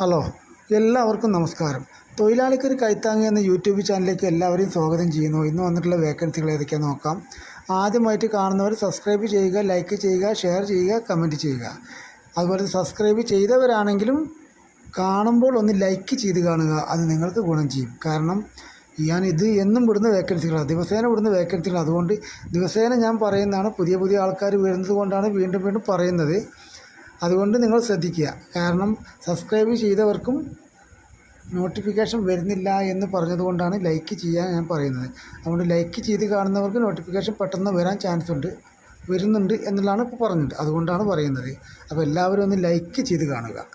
Hello എല്ലാവർക്കും നമസ്കാരം. തൊഴിലാളിക്കൊരു കൈത്താങ്ങ് എന്ന യൂട്യൂബ് ചാനലിലേക്ക് എല്ലാവരെയും സ്വാഗതം ചെയ്യുന്നു. ഇന്ന് വന്നിട്ടുള്ള വേക്കൻസികൾ ഏതൊക്കെയാണെന്ന് നോക്കാം. ആദ്യമായിട്ട് കാണുന്നവർ സബ്സ്ക്രൈബ് ചെയ്യുക ലൈക്ക് ചെയ്യുക ഷെയർ ചെയ്യുക കമന്റ് ചെയ്യുക. അതുപോലെ സബ്സ്ക്രൈബ് ചെയ്തവരാണെങ്കിലും കാണുമ്പോൾ ഒന്ന് ലൈക്ക് ചെയ്ത് കാണുക. അത് നിങ്ങൾക്ക് ഗുണം ചെയ്യും. കാരണം ഞാൻ ഇത് എന്നും വിടുന്ന വേക്കൻസികളാണ് ദിവസേന വിടുന്ന വേക്കൻസികളാണ് അതുകൊണ്ട് ദിവസേന ഞാൻ പറയുന്നതാണ്. പുതിയ പുതിയ ആൾക്കാർ വരുന്നത് കൊണ്ടാണ് വീണ്ടും വീണ്ടും പറയുന്നത്. അതുകൊണ്ട് നിങ്ങൾ ശ്രദ്ധിക്കുക. കാരണം സബ്സ്ക്രൈബ് ചെയ്തവർക്കും നോട്ടിഫിക്കേഷൻ വരുന്നില്ല എന്ന് പറഞ്ഞതുകൊണ്ടാണ് ലൈക്ക് ചെയ്യാൻ ഞാൻ പറയുന്നത്. അതുകൊണ്ട് ലൈക്ക് ചെയ്ത് കാണുന്നവർക്ക് നോട്ടിഫിക്കേഷൻ പെട്ടെന്ന് വരാൻ ചാൻസ് ഉണ്ട് വരുന്നുണ്ട് എന്നുള്ളതാണ് ഇപ്പോൾ പറഞ്ഞത്. അതുകൊണ്ടാണ് പറയുന്നത്. അപ്പോൾ എല്ലാവരും ഒന്ന് ലൈക്ക് ചെയ്ത് കാണുക.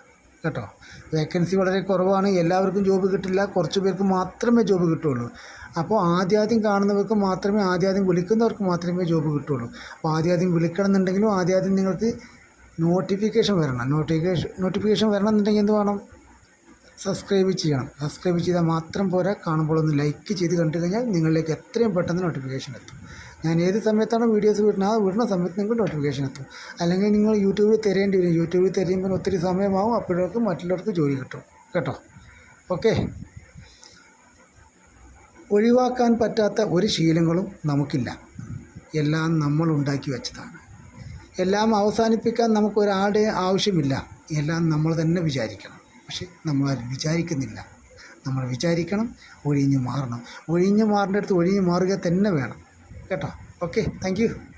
കേട്ടോ? വേക്കൻസി വളരെ കുറവാണ്. എല്ലാവർക്കും ജോബ് കിട്ടില്ല. കുറച്ച് പേർക്ക് മാത്രമേ ജോബ് കിട്ടുള്ളൂ. അപ്പോൾ ആദ്യാദ്യം കാണുന്നവർക്ക് മാത്രമേ ആദ്യാദ്യം വിളിക്കുന്നവർക്ക് മാത്രമേ ജോബ് കിട്ടുള്ളൂ. അപ്പോൾ ആദ്യാദ്യം വിളിക്കണം എന്നുണ്ടെങ്കിലും ആദ്യാദ്യം നിങ്ങൾക്ക് നോട്ടിഫിക്കേഷൻ വരണം. നോട്ടിഫിക്കേഷൻ നോട്ടിഫിക്കേഷൻ വരണം എന്നുണ്ടെങ്കിൽ എന്ത് വേണം? സബ്സ്ക്രൈബ് ചെയ്യണം. സബ്സ്ക്രൈബ് ചെയ്താൽ മാത്രം പോരാ. കാണുമ്പോൾ ഒന്ന് ലൈക്ക് ചെയ്ത് കണ്ടു കഴിഞ്ഞാൽ നിങ്ങളിലേക്ക് എത്രയും പെട്ടെന്ന് നോട്ടിഫിക്കേഷൻ എത്തും. ഞാൻ ഏത് സമയത്താണ് വീഡിയോസ് വിടുന്നത് ആ വിടുന്ന സമയത്ത് നിങ്ങൾക്ക് നോട്ടിഫിക്കേഷൻ എത്തും. അല്ലെങ്കിൽ നിങ്ങൾ യൂട്യൂബിൽ തിരയേണ്ടി വരും. യൂട്യൂബിൽ തിരയുമ്പോൾ ഒത്തിരി സമയമാവും. അപ്പോഴേക്ക് മറ്റുള്ളവർക്ക് ജോലി കിട്ടും. കേട്ടോ? ഓക്കെ. ഒഴിവാക്കാൻ പറ്റാത്ത ഒരു ശീലങ്ങളും നമുക്കില്ല. എല്ലാം നമ്മൾ ഉണ്ടാക്കി വെച്ചതാണ്. എല്ലാം അവസാനിപ്പിക്കാൻ നമുക്ക് ഒരാളുടെ ആവശ്യമില്ല. എല്ലാം നമ്മൾ തന്നെ വിചാരിക്കണം. പക്ഷെ നമ്മൾ വിചാരിക്കുന്നില്ല. നമ്മൾ വിചാരിക്കണം ഒഴിഞ്ഞു മാറണം. ഒഴിഞ്ഞു മാറേണ്ട അടുത്ത് ഒഴിഞ്ഞു മാറുക തന്നെ വേണം. കേട്ടോ? Okay thank